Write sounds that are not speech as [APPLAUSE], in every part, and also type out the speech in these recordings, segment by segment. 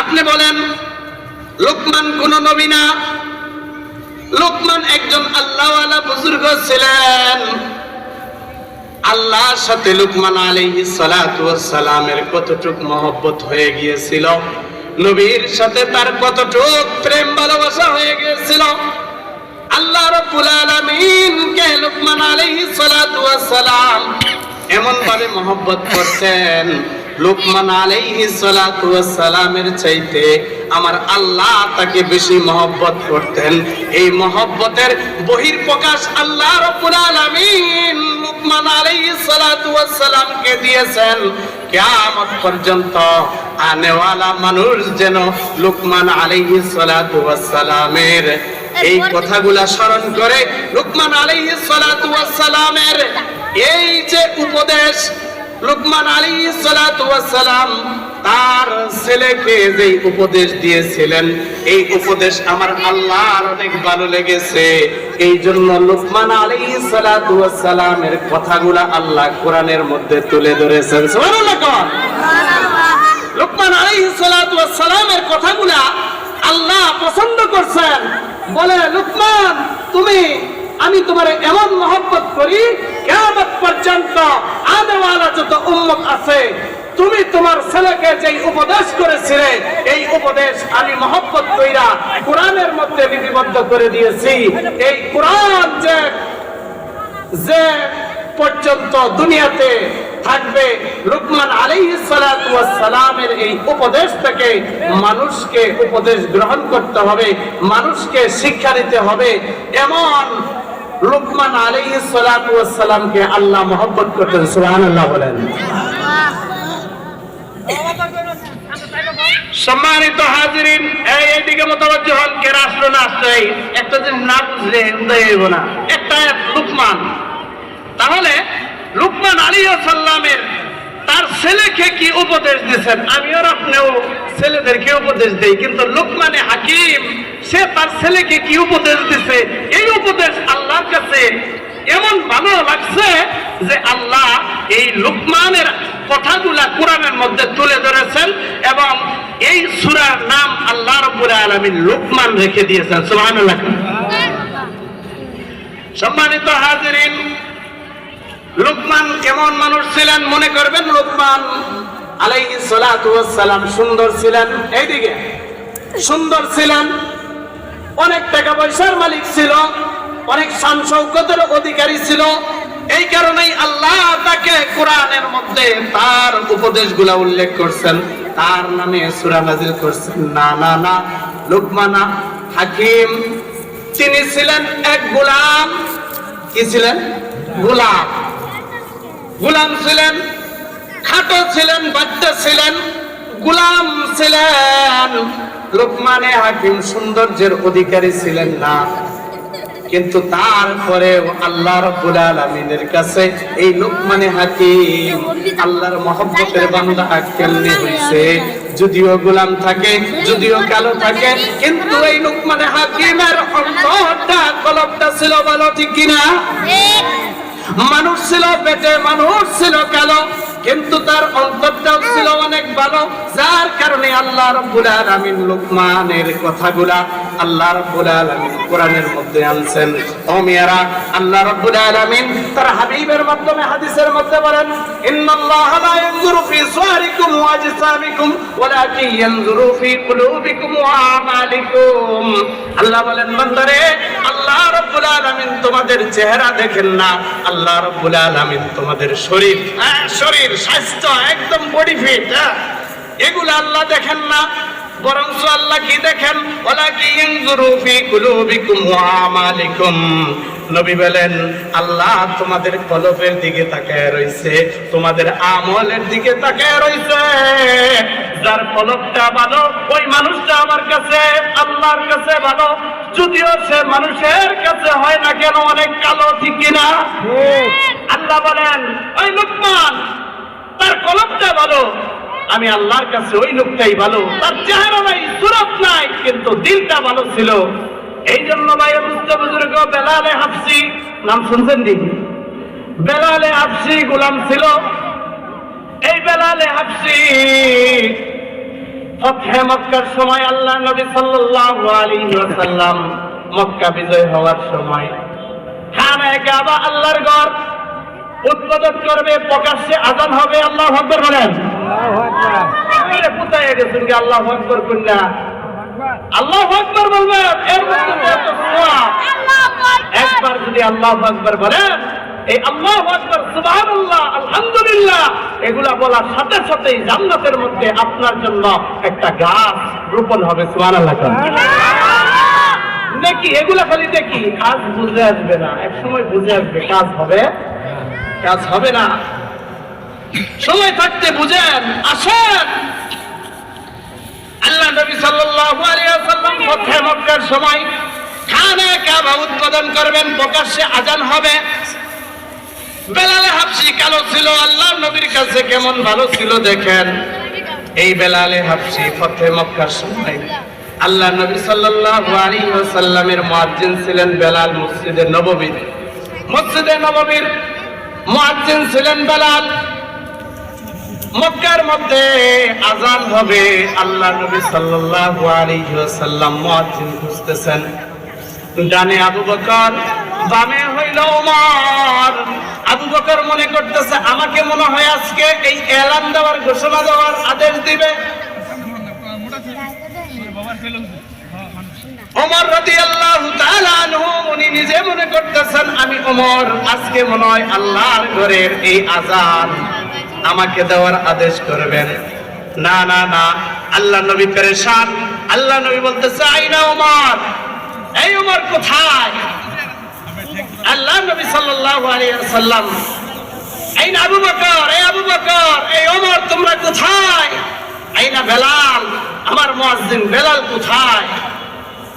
আপনি বলেন, লোকমান কোন নবী না? লোকমান একজন আল্লাহওয়ালা বুজুর্গ ছিলেন। আল্লাহর সাথে লুকমান সালাতু সালামের কতটুক মহব্বত হয়ে গিয়েছিল? নবীর সাথে তার কতটুক প্রেম ভালোবাসা হয়ে গিয়েছিল? আল্লাহ রাব্বুল আলামিন লুকমান আলাইহিস সালাম এমন ভাবে মহব্বত করতেন? লুকমান আলাইহিস সালাতু ওয়াস সালামের চাইতে আমার আল্লাহ তাকে বেশি মহব্বত করতেন। এই মহব্বতের বহির প্রকাশ আল্লাহ রাব্বুল আলামিন লুকমান আলাইহিস সালাতু ওয়াস সালামকে দিয়েছেন। কিয়ামত পর্যন্ত আনেওয়ালা মানুষ যেন লোকমান আলাইহিস সালাতু ওয়াস সালামের এই কথাগুলা স্মরণ করে লোকমান আলাইহিস সালাতু ওয়াস সালামের এই যে উপদেশ লুকমান ওয়াস সালাম তার ছেলেকে যে উপদেশ দিয়েছিলেন এই উপদেশ আমার আল্লাহর অনেক ভালো লেগেছে। এই জন্য লুকমান আলাইহিস সালাতু ওয়াস সালামের কথাগুলা আল্লাহ কোরআনের মধ্যে তুলে ধরেছেন। লোকমান আলাইহিস সালাতু ওয়াস সালামের কথাগুলা আল্লাহ পছন্দ করছেন। বলে লোকমান তুমি আমি তোমার এমন মহব্বত করি, কিয়ামত পর্যন্ত আনেওয়ালা যত উম্মত আছে, তুমি তোমার ছেলেকে যে উপদেশ করেছিলে, এই উপদেশ আমি মহব্বত কইরা কোরআনের মধ্যে লিপিবদ্ধ করে দিয়েছি। এই কোরআন যে যে পর্যন্ত দুনিয়াতে থাকবে, লুকমান সালামের এই উপদেশ থেকে মানুষকে উপদেশ গ্রহণ করতে হবে, মানুষকে শিক্ষা দিতে হবে। এমন লুকমান আলাইহিস সালাতু আল্লাহ মহব্বত করতেন, সুবহানাল্লাহ বলেন। সম্মানিত হাজিরিন, এই মোতাবজ্জ হন, কে রাষ্ট্র না আসছে একটা জিনিস না বুঝলে হইব না। একটা লুকমান। তাহলে লুকমান আলী সাল্লামের তার ছেলেকে কি উপদেশ দিয়েছেন আমিও আপনিও ছেলেদেরকে উপদেশ দেই, কিন্তু লুকমানে হাকিম সে তার ছেলেকে কি উপদেশ দিছে? এই উপদেশ আল্লাহর কাছে এমন ভালো লাগছে যে আল্লাহ এই লুকমানের কথাগুলা কোরআনের মধ্যে তুলে ধরেছেন এবং এই সুরার নাম আল্লাহ রব্বুল আলামিন লুকমান রেখে দিয়েছেন। সুবহানাল্লাহ। সম্মানিত হাজিরিন, লোকমান কেমন মানুষ ছিলেন মনে করবেন? লোকমান আলাইহি সালাতু ওয়াস সালাম সুন্দর ছিলেন। এইদিকে সুন্দর ছিলেন। অনেক টাকা পয়সার মালিক ছিল, অনেক শান শৌকতের অধিকারী ছিল। এই কারণেই আল্লাহ তাকে কোরআনের মধ্যে তার উপদেশগুলা উল্লেখ করছেন। তার নামে সুরা নাজিল করছেন। না না না, লোকমানা হাকিম, তিনি ছিলেন এক গোলাম। কি ছিলেন? গোলাম। গোলাম ছিলেন, খাটো ছিলেন বাচ্চা ছিলেন, গোলাম ছিলেন। লোকমানে হাকিম সৌন্দর্যের অধিকারী ছিলেন না। কিন্তু তারপরে আল্লাহ রাব্বুল আলামিনের কাছে এই লোকমানে হাকিম আল্লাহর মহব্বতের বান্দা কেমনে হইছে। যদিও গোলাম থাকে যদিও কালো থাকে কিন্তু এই লোকমানে হাকিমের অন্তরটা কলবটা ছিল ভালো ঠিক কিনা? মানুষ ছিল পেটে মানুষ ছিল কালো। কিন্তু তার অন্তরটাও ছিল অনেক ভালো। যার কারণে আল্লাহ রাব্বুল আলামিন লোকমানের কথাগুলা আল্লাহ রাব্বুল আলামিন কোরআনের মধ্যে আনছেন। ও মিয়ারা আল্লাহ রাব্বুল আলামিন তার হাবিবের মাধ্যমে হাদিসের মধ্যে বলেন ইন্নাল্লাহ লা ইয়ানজুরু ফি সুওয়ারিকুম ওয়া আজসামিকুম ওয়ালাকিন ইয়ানজুরু ফি কুলুবিকুম ওয়া আমালিকুম। আল্লাহ বলেন বান্দারে আল্লাহ রাব্বুল আলামিন তোমাদের চেহারা দেখেন না। আল্লাহ রাব্বুল আলামিন তোমাদের শরীর হ্যাঁ, শরীর। স্বাস্থ্য একদম বডি ফিট হ্যাঁ? এগুলো আল্লাহ দেখেন না বরং আল্লাহ কি দেখেন? ওলা কি ফি কুলুবিকুম ওয়া আমালিকুম। নবী বলেন আল্লাহ তোমাদের কলবের দিকে তাকায় রইছে তোমাদের আমলের দিকে তাকায় রইছে। যার কলবটা ভালো ওই মানুষটা আমার কাছে আল্লাহর কাছে ভালো। যদিও সে মানুষের কাছে হয় না কেন অনেক কালো ঠিক কিনা? আল্লাহ বলেন ওই লোকমান তার কলমটা ভালো। আমি আল্লাহর কাছে ওই লোকটাই ভালো। তার চেহারা নাই, সুরত নাই, কিন্তু দিলটা ভালো ছিল। এই জন্য ভাই বুঝতে বুজুর্গ বেলালে হাফসি, নাম শুনছেন দি বেলালে হাফসি গোলাম ছিল। এই বেলালে হাফসি ফতহে মক্কার সময় আল্লাহ নবী সাল্লাল্লাহু আলাইহি ওয়াসাল্লাম মক্কা বিজয় হওয়ার সময়। খানায় কাবা আল্লাহর ঘর। উদ্বোধন করবে প্রকাশ্যে আজান হবে আল্লাহ আকবার বলেন। কোথায় গেছেন কি আল্লাহ আকবার কন্যা আল্লাহ আকবার বলবেন একবার যদি আল্লাহ আকবার বলেন এই আল্লাহ আকবার সুবহানাল্লাহ আলহামদুলিল্লাহ এগুলা বলার সাথে সাথেই জান্নাতের মধ্যে আপনার জন্য একটা গাছ রোপণ হবে সুবহানাল্লাহ দেখি এগুলা খালি দেখি কাজ বুঝে আসবে না এক সময় বুঝে আসবে কাজ হবে। কাজ হবে না। সময় থাকতে বুঝেন, আসেন। আল্লাহ নবী সাল্লাল্লাহু আলাইহি ওয়াসাল্লাম সময় খানা কাবা উদ্বোধন করবেন, প্রকাশ্যে আজান হবে। বেলালে হাফসি কালো ছিল, আল্লাহ নবীর কাছে কেমন ভালো ছিল দেখেন। এই বেলালে হাফসি ফতে মক্কার সময় আল্লাহ নবী সাল্লাল্লাহু আলাইহি ওয়াসাল্লামের মুয়াজ্জিন ছিলেন বেলাল মসজিদে নববীর। মসজিদে নববীর মুয়াজ্জিন ছিলেন বেলাল। মক্কার মধ্যে আজান হবে আল্লাহ নবী সাল্লাল্লাহু আলাইহি ওয়াসাল্লাম মুয়াজ্জিন খুঁজতেছেন। ডানে আবু বকর বামে হইল ওমর আবু বকর মনে করতেছে আমাকে মনে হয় আজকে এই এলান দেওয়ার ঘোষণা দেওয়ার আদেশ দিবে। ওমর রাদিয়াল্লাহু নিজে মনে করতেছেন, আমি ওমর, আজকে মনে হয় আল্লাহর ঘরের এই আজান আমাকে দেওয়ার আদেশ করবেন। না না না, আল্লাহ নবী পেরেশান। আল্লাহ নবী বলতেছে আইনা ওমর, এই ওমর কোথায়? আল্লাহ নবী আলাইহি ওয়াসাল্লাম আইনা আবু বকর, এই আবু বকর, এই ওমর তোমরা কোথায়? আইনা বেলাল, আমার মুয়াজ্জিন বেলাল কোথায়?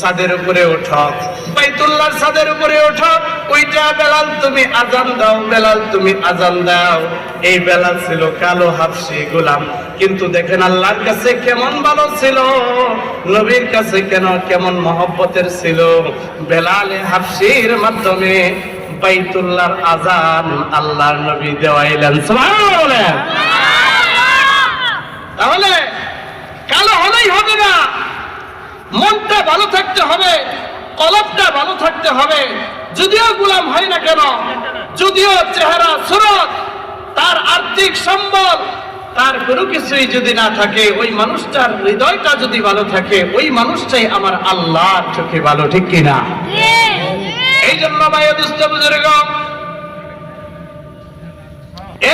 ছাদের উপরে ওঠো। বাইতুল্লাহর ছাদের উপরে ওঠো। ওইটা বেলাল, তুমি আজান দাও। বেলাল, তুমি আজান দাও। এই বেলাল ছিল কালো হাফসি গোলাম। কিন্তু দেখেন আল্লাহর কাছে কেমন ভালো ছিল, নবীর কাছে কেন কেমন মহব্বতের ছিল। বেলালে হাফসির মাধ্যমে বাইতুল্লাহর আজান আল্লাহর নবী দেওয়াইলেন। তাহলে কালো হলেই হবে না। মনটা ভালো থাকতে হবে কলবটা ভালো থাকতে হবে। যদিও গুলাম হয় না কেন, যদিও চেহারা সুরত, তার আর্থিক সম্বল, তার কোনো কিছুই যদি না থাকে, ওই মানুষটার হৃদয়টা যদি ভালো থাকে, ওই মানুষটাই আমার আল্লাহর চোখে ভালো, ঠিক কিনা এই জন্য ভাই দুষ্ট বুজুর্গ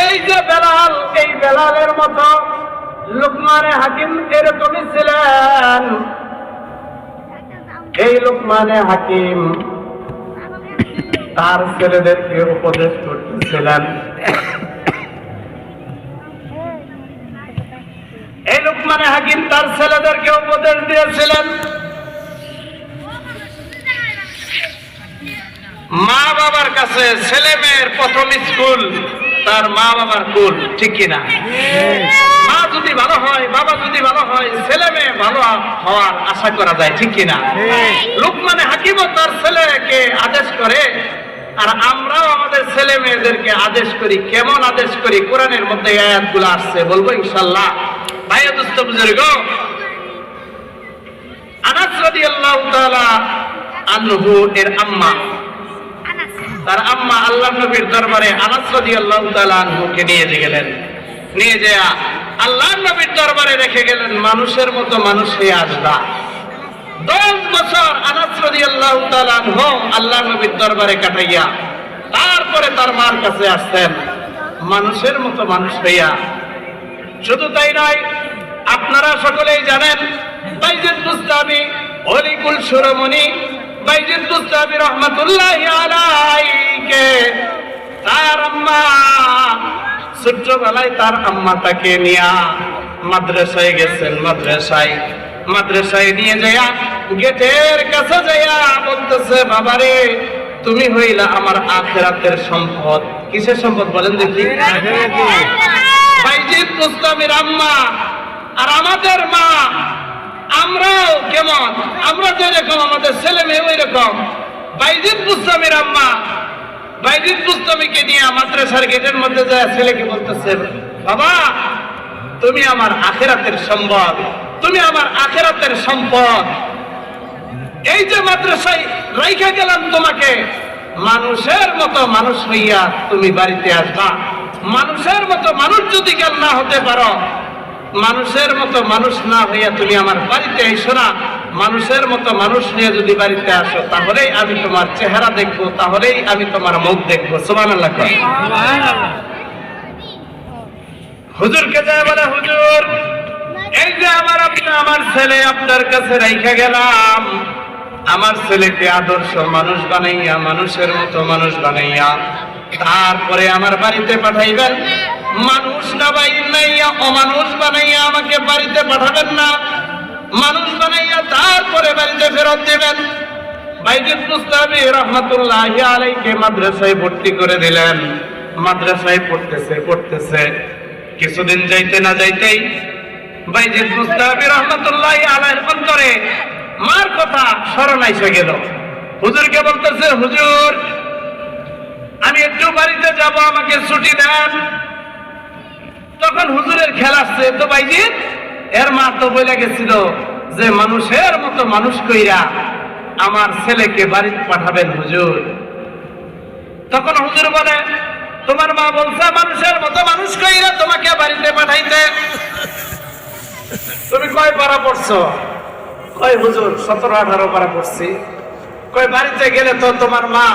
এই যে বেলাল, এই বেলালের মতো লুকমানে হাকিম এরকমই ছিলেন। এই লোকমানে হাকিম। তার ছেলেদেরকে উপদেশ করতেছিলেন। এই লোকমানে হাকিম, তার ছেলেদেরকে উপদেশ দিয়েছিলেন। মা বাবার কাছে ছেলে মেয়ের প্রথম স্কুল, তার মা বাবার কুল, ঠিক কিনা? যদি ভালো হয় বাবা যদি ভালো হয় ছেলে মেয়ে ভালো হওয়ার আশা করা যায় ঠিক কিনা? লোকমানে হাকিমও তার ছেলেকে আদেশ করে আর আমরাও আমাদের ছেলে মেয়েদেরকে আদেশ করি কেমন আদেশ করি কোরআনের মধ্যে আয়াতগুলো আসছে বলব ইনশাল্লাহ ভাইয়া দুস্থ বুজুর্গ আনাস রাদিয়াল্লাহু তাআলা আনহু এর আম্মা। তার আম্মা আল্লাহ নবীর দরবারে আনাস রাদিয়াল্লাহু তাআলা আনহুকে নিয়ে যে গেলেন। নিয়ে যেয়া আল্লাহ নবীর দরবারে রেখে গেলেন, মানুষের মতো মানুষ হয়ে আসবা। দশ বছর আনাস রাদিয়াল্লাহু তাআলা আল্লাহ নবীর দরবারে কাটাইয়া, তারপরে তার মার কাছে আসতেন মানুষের মতো মানুষ হইয়া। শুধু তাই নয়, আপনারা সকলেই জানেন বাইজিদ মুস্তামি অলিকুল সুরমণি বাইজিদ মুস্তামি রহমতুল্লাহ আলাইকে, তার আম্মা ছোট্টবেলায় তার আম্মা তাকে নিয়া মাদ্রাসায় গেছেন, মাদ্রাসায়। মাদ্রাসায় নিয়ে যাইয়া গেটের কাছে যাইয়া বলতেছে, বাবারে, তুমি হইলা আমার আখেরাতের সম্পদ। কিসের সম্পদ বলেন দেখি। বাইজিদ মুস্তামির আম্মা আর আমাদের মা, আমরাও কেমন? আমরা যেরকম, আমাদের ছেলে মেয়ে ওই রকম বাইজিদ মুস্তামির আম্মা বাইজিদ মুস্তামিকে নিয়ে মাদ্রাসার গেটের মধ্যে যায়, ছেলেকে বলতেছে, বাবা, তুমি আমার আখেরাতের সম্পদ, তুমি আমার আখেরাতের সম্পদ। এই যে মাদ্রাসায় রাইখা গেলাম তোমাকে, মানুষের মতো মানুষ হইয়া তুমি বাড়িতে আসবা। মানুষের মতো মানুষ যদি কেন না হতে পারো, মানুষের মতো মানুষ না হইয়া তুমি আমার বাড়িতে এসো না। মানুষের মতো মানুষ নিয়ে যদি বাড়িতে আসো, তাহলেই আমি তোমার চেহারা দেখব, তাহলেই আমি তোমার মুখ দেখব। সোমান হুজুরকে যায় বলে, হুজুর, এই যে আমার আপনি, আমার ছেলে আপনার কাছে রাইখা গেলাম। আমার ছেলেকে আদর্শ মানুষ বানাইয়া, মানুষের মতো মানুষ বানাইয়া, তারপরে আমার বাড়িতে পাঠাইবেন। মানুষ না বানাইয়া অমানুষ বানাইয়া আমাকে বাড়িতে পাঠাবেন না। মানুষ বানাইয়া তারপরে বাড়িতে ফেরত দেবেন। বাইজিদ মুস্তাবি রহমতুল্লাহ আলাইকে মাদ্রাসায় ভর্তি করে দিলেন। মাদ্রাসায় পড়তেছে পড়তেছে। কিছুদিন যাইতে না যাইতেই বাইজিদ মুস্তাবি রহমতুল্লাহ আলাইহির অন্তরে মার কথা স্মরণ আইসে গেল। হুজুরকে বলতেছে, হুজুর, আমি একটু বাড়িতে যাব, আমাকে ছুটি দেন। তখন হুজুরের খেলা আসছে, তো বাইজিদ এর মা তো বলে গেছিল যে মানুষের মতো মানুষ কইরা আমার ছেলেকে বাড়িতে পাঠাবেন হুজুর। তখন হুজুর বলে, তোমার মা বলছে মানুষের মতো মানুষ কইরা তোমাকে বাড়িতে পাঠাইতে। তুমি কয় পারা পড়ছো? কয়, হুজুর, সতেরো, আঠারো পারা পড়ছি। কয়, বাড়িতে গেলে তো তোমার মা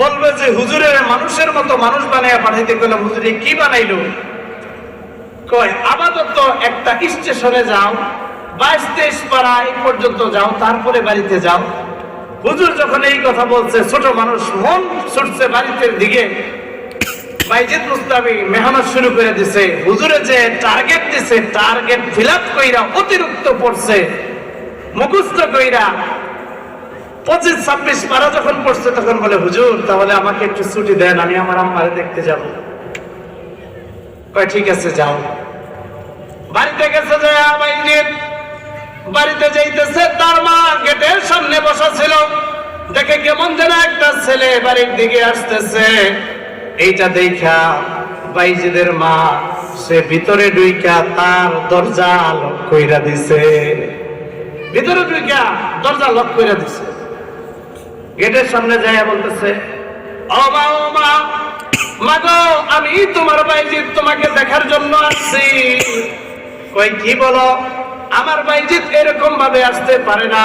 বলবে যে হুজুরের মানুষের মতো মানুষ বানাইয়া পাঠাইতে। গেলাম হুজুরে কি বানাইলো? কয়, আপাতত একটা স্টেশনে যাও, বাইশ তেইশ পাড়া এই পর্যন্ত যাও, তারপরে বাড়িতে যাও। হুজুর যখন এই কথা বলছে, ছোট মানুষ মন ছুটছে বাড়িতে দিকে অতিরিক্ত পড়ছে কইরা পঁচিশ, ছাব্বিশ পারা যখন পড়ছে, তখন বলে, হুজুর, তাহলে আমাকে একটু ছুটি দেন, আমি আমার আম্মারে দেখতে যাব। ঠিক আছে, যাও। বাড়িতে গেছে যে বাইজিদ বাড়িতে যাইতেছে, তার মা গেটের সামনে বসা ছিল। দেখে কেমন যেন একটা ছেলে বাড়ির দিকে আসতেছে। এইটা দেখা বাইজিদের মা, সে ভিতরে ডুইকা তার দরজা লক কইরা দিছে। ভিতরে ডুইকা দরজা লক কইরা দিছে। গেটের সামনে যাইয়া বলতেছে, ও মা ও মা, মাগো, আমি তোমার বাইজিৎ তোমাকে দেখার জন্য আসছি। কই কি বলো? আমার বাইজিৎ এরকম ভাবে আসতে পারে না।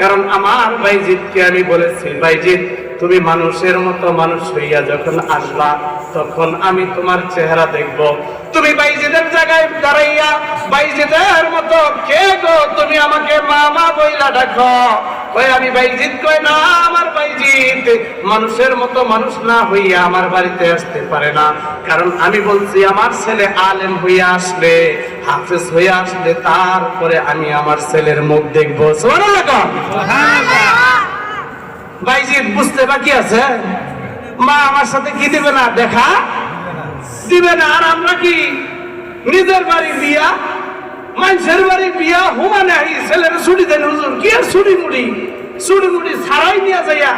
কারণ আমার বাইজিৎকে আমি বলেছি বাইজিৎ তুমি মানুষের মতো মানুষ হইয়া যখন আসবা, তখন আমি তোমার চেহারা দেখব। তুমি বাইজিদের জায়গায় দাঁড়াইয়া, বাইজিদের মতো কে গো? তুমি আমাকে মামা বইলা ডাকো। আমি না, আমার মানুষের মতো মানুষ না হইয়া আমার বাড়িতে আসতে পারে না। কারণ আমি বলছি, আমার ছেলে আলেম হইয়া আসলে, হাফেজ হইয়া আসলে, তারপরে আমি আমার ছেলের মুখ দেখব। বাইজিৎ বুঝতে বাকি আছে? মা আমার সাথে কি দিবে না? দেখা দিবে না। আর আমরা কি? নিজের বাড়ি বিয়া মানুষের বাড়ি বিয়া হুমানে আই ছেলের ছুটি দেন হুজুর কি আর ছুটি মুড়ি? ছুটি মুড়ি ছাড়াই নিয়ে যাইয়া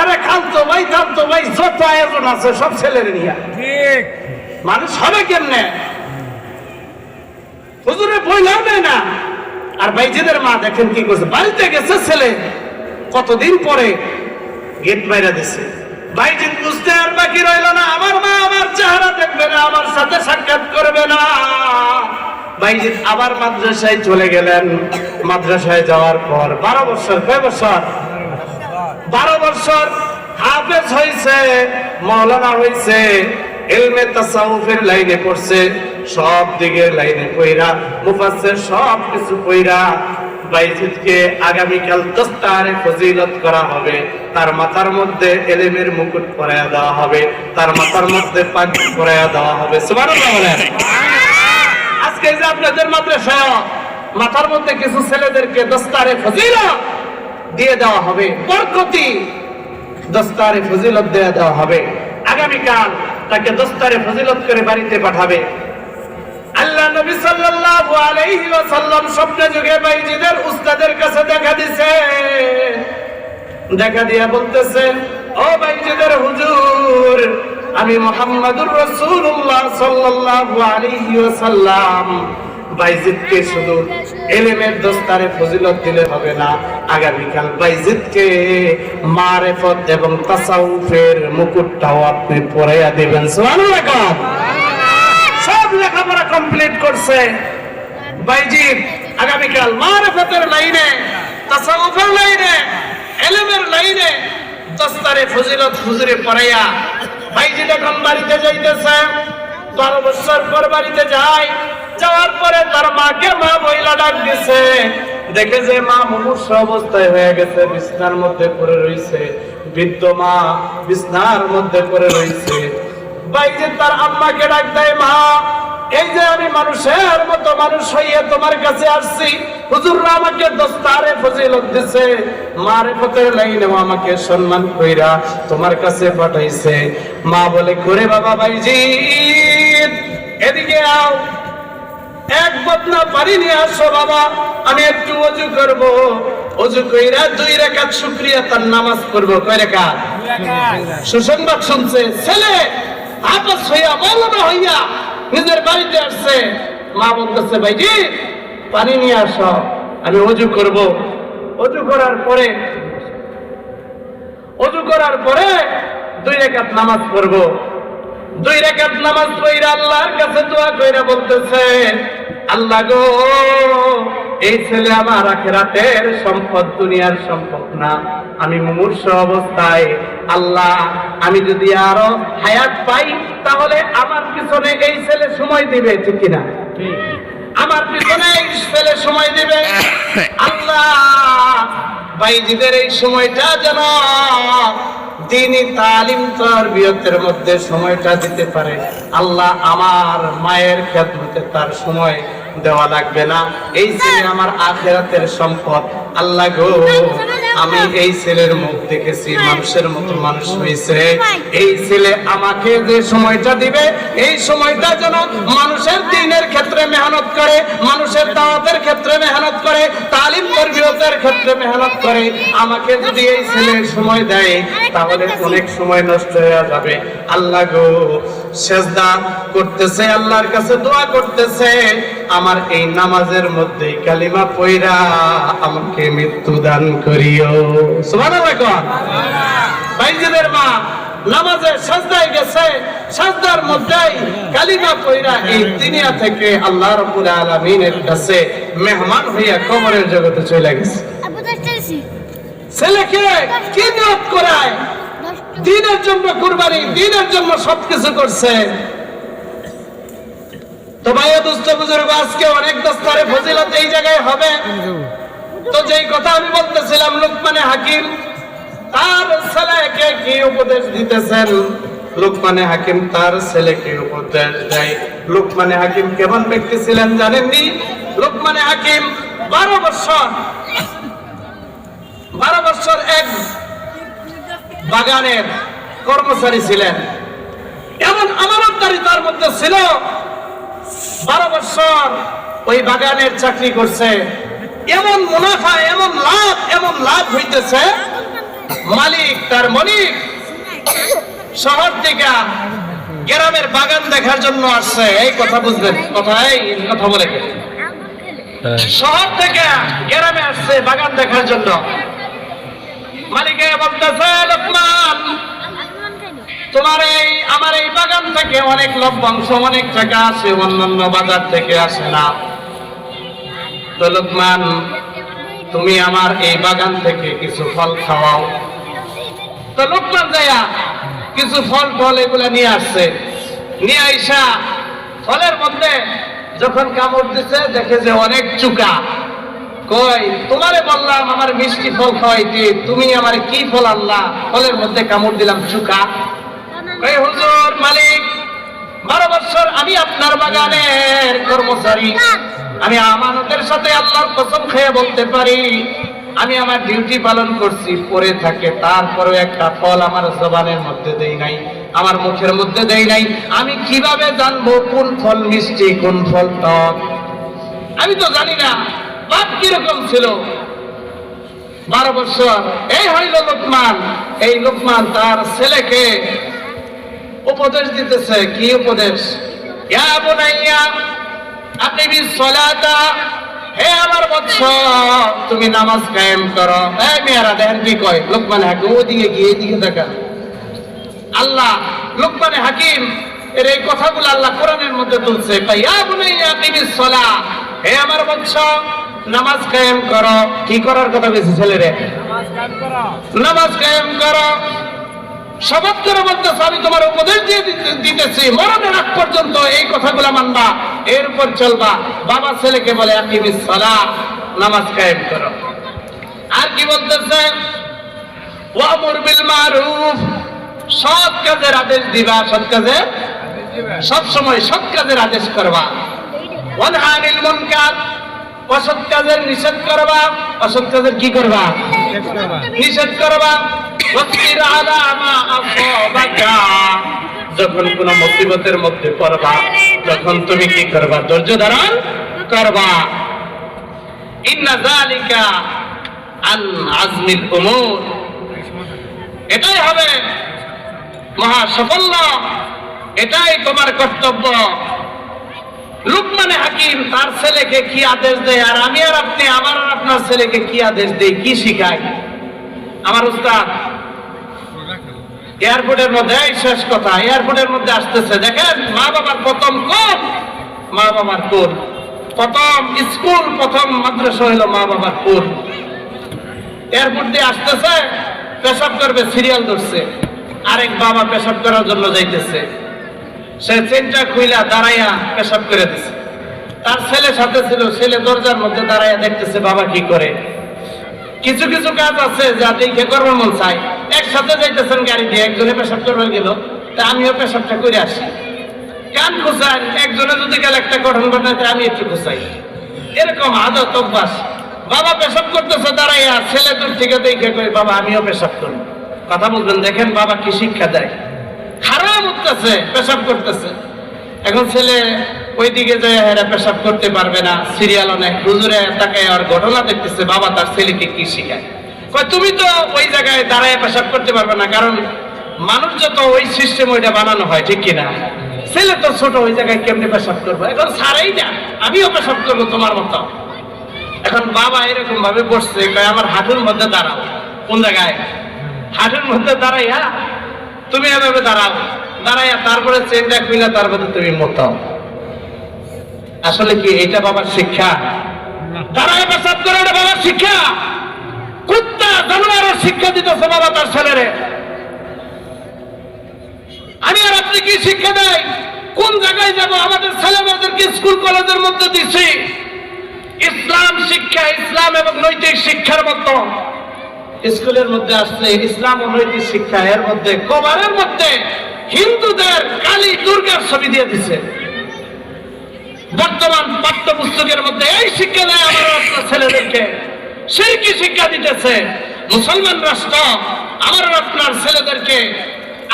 আরে খালতো ভাই খালতো ভাই যত আয়োজন আছে সব ছেলের নিয়া। ঠিক। মানুষ হবে কেমনে? হুজুরে বইলাও নেয় না। আর বাইজিদের মা দেখেন কি করছে? বাড়িতে গেছে ছেলে কতদিন পরে গেট বাইরে দিছে। বাইজিদ বুঝতে আর বাকি রইল না আমার মা আমার চেহারা দেখবে না আমার সাথে সাক্ষাৎ করবে না। বাইজিদ আবার মাদ্রাসায় চলে গেলেন। মাদ্রাসায় যাওয়ার পর বারো বছর, কয় বছর? বারো বছর। হাফেজ হয়েছে মৌলানা হয়েছে এলমে লাইনে সব দিকের লাইনে আগামীকাল করা হবে। তার মাথার মধ্যে এলেমের মুকুট পরায়া দেওয়া হবে, তার মাথার মধ্যে পাগড়ি পরায়া দেওয়া হবে। আজকে যে আপনাদের মাদ্রাসা, মাথার মধ্যে কিছু ছেলেদেরকে দস্তারে ফজিলত দিয়ে দেওয়া হবে, বরকতি দস্তারে ফজিলত দিয়ে দেওয়া হবে। আগামীকাল তাকে দস্তারে ফজিলত করে বাড়িতে পাঠাবে। আল্লাহ নবী সাল্লাল্লাহু আলাইহি ওয়াসাল্লাম স্বপ্নে যুগে বাইজিদের উস্তাদের কাছে দেখা দিছে। দেখা দিয়া বলতেছে, ও বাইজিদের হুজুর আমি মোহাম্মদুর রাসূলুল্লাহ সাল্লাল্লাহু আলাইহি ওয়াসাল্লাম। বাইজিদকে শুধু এলেমের দস্তারে ফজিলত দিলে হবে না, আগামীকাল বাইজিদকে মারেফত এবং তাসাউফের মুকুটটাও আপনি পরাইয়া দিবেন। সুবহানাল্লাহ। সব লেখাপড়া কমপ্লিট করছে। বাইজিদ, আগামীকাল মারেফতের লাইনে, তাসাউফের লাইনে, এলেমের লাইনে দস্তারে ফজিলত হুজুরে পড়াইয়া বাইজিদ যখন বাড়িতে যাইতেছে বারো বছর পর বাড়িতে যায়, যাওয়ার পরে তার মাকে মা বইলা ডাক দিছে। দেখে যে মা মুমূর্ষ অবস্থায় হয়ে গেছে, বিছনার মধ্যে পড়ে রইছে। বৃদ্ধ মা বিছনার মধ্যে পড়ে রইছে। বাইরে তার আম্মাকে ডাক দেয়, মা এই যে আমি মানুষের মতো মানুষ হইয়া তোমার কাছে আসছি হুজুররা আমাকে দস্তারে ফজিলত দিছে মারেফতের লাইনে আমাকে সম্মান কইরা তোমার কাছে পাঠাইছে। মা বলে করে বাবা বাইজি এদিকে আও। এক বদনা পানি নিয়ে আসো বাবা আমি একটু অজু করব। অজু কইরা দুই রেখাত শুক্রিয়া তার নামাজ পড়ব। কয় রেখাত? সুসংবাদ শুনছে ছেলে আপস হইয়া মৌলানা হইয়া নিজের বাড়িতে আসছে। মা বলতেছে, ভাইজি, পানি নিয়ে আস। আমি অজু করব। অজু করার পরে, অজু করার পরে দুই রেখাত নামাজ পড়ব। দুই রেখাত নামাজ পড়া আল্লাহর কাছে দোয়া কইরা বলতেছে, আল্লাহ গো এই ছেলে আমার আখেরাতের সম্পদ দুনিয়ার সম্পদ না। আমি মুমূর্ষ অবস্থায় আল্লাহ আমি যদি আরও হায়াত পাই তাহলে আমার পিছনে এই ছেলে সময় দিবে ঠিক কিনা? আমার পিছনে এই ছেলে সময় দিবে। [COUGHS] আল্লাহ বাইজিদের এই সময়টা যেন দিনই তালিম তরবিয়তের মধ্যে সময়টা দিতে পারে। আল্লাহ আমার মায়ের খেদমতে তার সময় দেওয়া লাগবে না। এই ছেলে আমার আখেরাতের সম্পদ আল্লাহ গো আমি এই ছেলের মুখ দেখেছি মানুষের মতো মানুষ হয়েছে। এই ছেলে আমাকে যে সময়টা দিবে এই সময়টা যেন মানুষের দিনের ক্ষেত্রে মেহনত করে মানুষের দাওয়াতের ক্ষেত্রে মেহনত করে তালিম তরবিয়তের ক্ষেত্রে মেহনত করে আমাকে যদি এই ছেলে সময় দেয় তাহলে অনেক সময় নষ্ট হয়ে যাবে। আল্লাহ গো সেজদা করতেছে আল্লাহর কাছে দোয়া করতেছে আমার এই নামাজের মধ্যে কালিমা পয়রা আমাকে মৃত্যু দান করিও। সুবহানাল্লাহ কোন। বাইজিদের মা নামাজে সাজদায় গেছে সাজদার মধ্যেই কালিমা পয়রা এই দুনিয়া থেকে আল্লাহ রাব্বুল আলামিনের কাছে মেহমান হইয়া কবরের জগতে চলে গেছে। ছেলেকে কি নিয়ত করায়? দিনের জন্য কুরবানি, দিনের জন্য সবকিছু করছে। তো ভাইয়া, দুস্থ বুজুর্গ, আজকে অনেক দস্তারে ফজিলত এই জায়গায় হবে। তো যেই কথা আমি বলতেছিলাম, লোকমানে হাকিম, তার ছেলেকে কি উপদেশ দিতেছেন? লোকমানে হাকিম তার ছেলেকে উপদেশ দেয়। লোকমানে হাকিম কেমন ব্যক্তি ছিলেন জানেননি? লোকমানে হাকিম বারো বছর বারো বছর এক বাগানের কর্মচারী ছিলেন। এমন আমানতদারি তার মধ্যে ছিল। বারো বছর ওই বাগানের চাকরি করছে। এমন মুনাফা, এমন লাভ এমন লাভ হইতেছে। মালিক তার মালিক। শহর থেকে গ্রামের বাগান দেখার জন্য আসছে। এই কথা বুঝবেন? কথা কথা বলে। শহর থেকে গ্রামে আসছে বাগান দেখার জন্য। মালিকে বলতেছে, লোকমান, তোমার এই, আমার এই বাগান থেকে অনেক লভ্যাংশ, অনেক টাকা আসে, অন্যান্য বাজার থেকে আসে না। তো লোকমান, তুমি আমার এই বাগান থেকে কিছু ফল খাওয়াও। তো লোকমান যাইয়া কিছু ফল ফল এগুলা নিয়ে আসছে। নিয়ে আইসা ফলের মধ্যে যখন কামড় দিছে, দেখে যে অনেক চুকা। কই, তোমারে বললাম, আমার মিষ্টি ফল খাওয়াইতে তুমি আমার কি ফল আনলা? ফলের মধ্যে কামড় দিলাম আপনার কর্মচারী। আমি আমানতের সাথে আমি আমার ডিউটি পালন করছি পরে থাকে তারপরে একটা ফল আমার জবানের মধ্যে দেই নাই, আমার মুখের মধ্যে দেই নাই। আমি কীভাবে জানব কোন ফল মিষ্টি, কোন ফল টক? আমি তো জানি না। বাপ কীরকম ছিল? বারো বছর। এই হইল লোকমান। এই লোকমান তার ছেলেকে উপদেশ দিতেছে। কি উপদেশ? সালাতা। হে আমার তুমি নামাজ কায়েম করো। মেয়েরা, দেখেন কি কয়? হাকিম, ওদিকে গিয়ে এদিকে দেখা আল্লাহ, লোকমানে হাকিম, এর এই কথাগুলো আল্লাহ কোরআনের মধ্যে তুলছে। ইয়া বুনাইয়া আকিমিস হে আমার বংশ নামাজ কায়েম করো। কি করার কথা বলছে ছেলেরে? নামাজ কায়েম করো। শপথ করে বলতেছে আমি তোমার উপদেশ দিয়ে দিতে- দিতেছি। মরণের আগ পর্যন্ত এই কথাগুলো মানবা। এর উপর চলবা। বাবা ছেলেকে বলে আকিমিস সালাহ নামাজ কায়েম করো। আর কি বলতেছে? ওয়ামুর বিল মারুফ সৎ কাজের আদেশ দিবা সৎ কাজে সব সময় সৎ কাজের আদেশ করবা। ওয়ানহানিল মুনকার। অসৎ কাজের নিষেধ করবা অসৎ কি করবা? নিষেধ করবা। ওয়াসবির আলা মা আসাবাকা। যখন কোন মুসিবতের মধ্যে পড়বা, তখন তুমি কি করবা? ধৈর্য ধারণ করবা। ইন্না যালিকা আন আজমিল উমুর। এটাই হবে মহা সাফল্য। এটাই তোমার কর্তব্য। লুকমানে হাকিম তার ছেলেকে কি আদেশ দেয়? আর আমি আর আপনি, আমার আর আপনার ছেলেকে কি আদেশ দেই? কি শিখাই? আমার উস্তাদ, এয়ারপোর্টের মধ্যে, এই শেষ কথা, এয়ারপোর্টের মধ্যে আসতেছে। দেখেন, মা বাবার প্রথম কোন? মা বাবার কোন? প্রথম স্কুল, প্রথম মাদ্রাসা হইল মা বাবার কোন? এয়ারপোর্ট দিয়ে আসতেছে, পেশাব করবে, সিরিয়াল ধরছে। আরেক বাবা পেশাব করার জন্য যাইতেছে। সে চেনটা খুইলা দাঁড়াইয়া পেশাব করে দিছে। তার ছেলে সাথে ছিল, ছেলে দরজার মধ্যে দাঁড়াইয়া দেখতেছে বাবা কি করে। কিছু কিছু কাজ আছে যা দেখে কর্ম মন চাই একসাথে যাইতেছেন গাড়ি দিয়ে, একজনে পেশাব করবে গেল, তা আমিও পেশাবটা করে আসি। কান খুচাই একজনে যদি গেলে একটা গঠন ঘটাতে আমি একটু খুচাই। এরকম আদত অভ্যাস। বাবা পেশাব করতেছে, দাঁড়াইয়া ছেলে দূর থেকে দেখে বাবা, আমিও পেশাব করি কথা বলবেন, দেখেন বাবা কি শিক্ষা দেয়। খারাপ উঠতেছে, পেশাব করতেছে। এখন ছেলে ওইদিকে যায় এরা পেশাব করতে পারবে না। সিরিয়াল অনেক। হুজুরে তাকে আর ঘটনা দেখতেছে, বাবা তার ছেলেকে কি শিখায়? কয়, তুমি তো ওই জায়গায় দাঁড়ায় পেশাব করতে পারবে না, কারণ মানুষ যত ওই সিস্টেম ওইটা বানানো হয়, ঠিক কিনা? ছেলে তো ছোট, ওই জায়গায় কেমনে পেশাব করব? এখন সারাই না আমিও পেশাব করব তোমার মতো। এখন বাবা এরকম ভাবে বসছে, কয়, আমার হাঁটুর মধ্যে দাঁড়াও। কোন জায়গায়? হাঁটুর মধ্যে দাঁড়াইয়া তুমি এভাবে দাঁড়াও। দাঁড়াইয়া তারপরে চেনটা খুইলা তারপরে তুমি মতাও। আসলে কি এটা বাবার শিক্ষা? শিক্ষা। শিক্ষা কি শিক্ষা দেয় কোন জায়গায় যাব? আমাদের ছেলে স্কুল, কলেজের ইসলাম শিক্ষা, ইসলাম এবং নৈতিক শিক্ষার মতো। স্কুলের মধ্যে আসছে ইসলাম ও নৈতিক শিক্ষা এর মধ্যে, কবারের মধ্যে হিন্দুদের কালী দুর্গার ছবি দিয়ে দিছে। বর্তমান পাঠ্যপুস্তকের মধ্যে এই শিক্ষা দেয় আমার আপনার ছেলেদেরকে। সেই কি শিক্ষা দিতেছে? মুসলমান রাষ্ট্র, আমার আপনার ছেলেদেরকে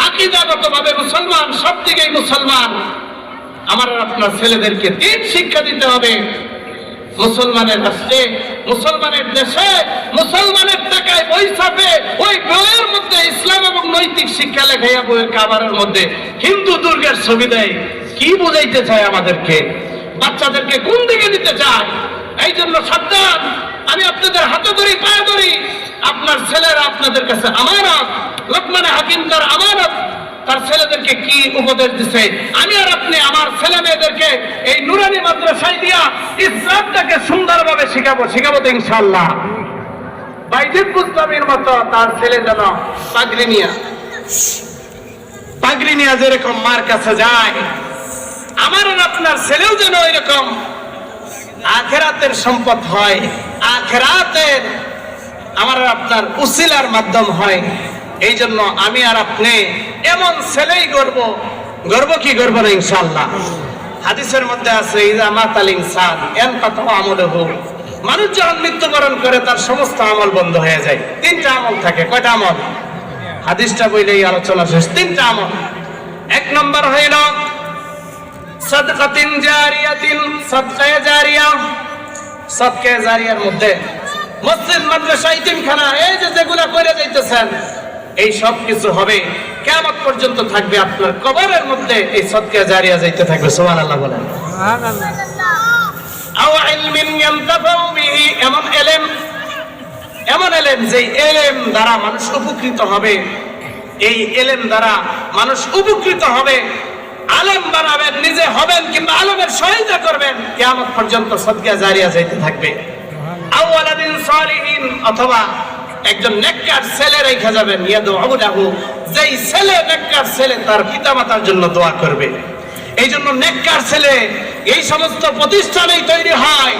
আকিদাগত ভাবে মুসলমান সব দিকেই মুসলমান। আমার আপনার ছেলেদেরকে দিন শিক্ষা দিতে হবে। মুসলমানের রাষ্ট্রে, মুসলমানের দেশে, মুসলমানের টাকায় বই ছাপে, ওই বইয়ের মধ্যে ইসলাম এবং নৈতিক শিক্ষা লেখাইয়া বইয়ের কাবারের মধ্যে হিন্দু দুর্গের ছবি দেয়। কি বুঝাইতে চায় আমাদেরকে? বাচ্চাদেরকে কোন দিকে নিতে চায়? এই জন্য সাবধান। আমি আপনাদের হাতে ধরি, পায়ে ধরি। আপনার ছেলেরা আপনাদের কাছে আমানত। লোকমানে হাকিম তার আমানত। তার ছেলেদেরকে কি উপদেশ দিছে? আমি আর আপনি আমার ছেলে মেয়েদেরকে এই নুরানি মাদ্রাসায় দিয়া ইসলামটাকে সুন্দরভাবে শিখাবো শিখাবো তো ইনশাল্লাহ বাইজিদ মুস্তামির মতো তার ছেলে যেন পাগড়ি নিয়া পাগড়ি নিয়া যেরকম মার কাছে যায়, আমার আর আপনার ছেলেও যেন এরকম আখেরাতের সম্পদ হয়, আখেরাতের আমার আর আপনার উসিলার মাধ্যম হয়। এই জন্য আমি আর আপনি এমন ছেলেই গর্ব। গর্ব কি গর্ব না ইনশাল্লাহ হাদিসের মধ্যে আছে ইজা মাতাল ইনসান এন কত আমল হোক মানুষ যখন মৃত্যুবরণ করে, তার সমস্ত আমল বন্ধ হয়ে যায়। তিনটা আমল থাকে। কয়টা আমল? হাদিসটা বইলেই আলোচনা শেষ। তিনটা আমল। এক নম্বর হইল, সদকাতিন জারিয়াতিন, সদকায়ে জারিয়া। সদকায়ে জারিয়ার মধ্যে মসজিদ, মাদ্রাসা ইতিমখানা এই যে যেগুলা করে যাইতেছেন এই সব কিছু হবে। কেমন পর্যন্ত থাকবে আপনার কবরের মধ্যে এই সদকা জারিয়া যাইতে থাকবে বলেন। ইলমিন ইয়ানতাফাউ বিহি এমন এলেম এমন এলেম যে এলেম দ্বারা মানুষ উপকৃত হবে। এই এলেম দ্বারা মানুষ উপকৃত হবে। আলেম বানাবেন নিজে হবেন কিংবা আলেমের সহায়তা করবেন কিয়ামত পর্যন্ত সদকা জারিয়া যাইতে থাকবে। সালিহিন অথবা একজন নেককার ছেলে রেখে যাবেন ইয়াদু যেই ছেলে নেককার ছেলে তার পিতামাতার জন্য দোয়া করবে। এই জন্য নেককার ছেলে, এই সমস্ত প্রতিষ্ঠানেই তৈরি হয়।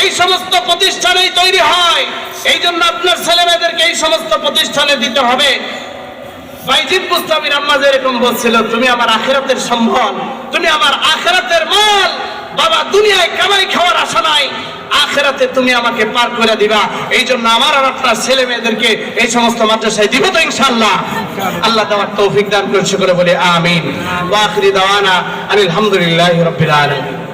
এই সমস্ত প্রতিষ্ঠানেই তৈরি হয়। এই জন্য আপনার ছেলে মেয়েদেরকে এই সমস্ত প্রতিষ্ঠানে দিতে হবে। বাইজিদ মুস্তামির আম্মা যেরকম বলছিল, তুমি আমার আখেরাতের সম্বল, তুমি আমার আখেরাতের মাল বাবা, দুনিয়ায় কামাই খাওয়ার আশা নাই। আখেরাতে তুমি আমাকে পার করে দিবা। এই জন্য আমার আর আপনার ছেলে মেয়েদেরকে এই সমস্ত মাদ্রাসায় দিব তো ইনশাল্লাহ আল্লাহ তোমার তৌফিক দান করছে করে বলে, আমিন। ওয়া আখিরি দাওয়ানা আলহামদুলিল্লাহ রবিল আলামিন।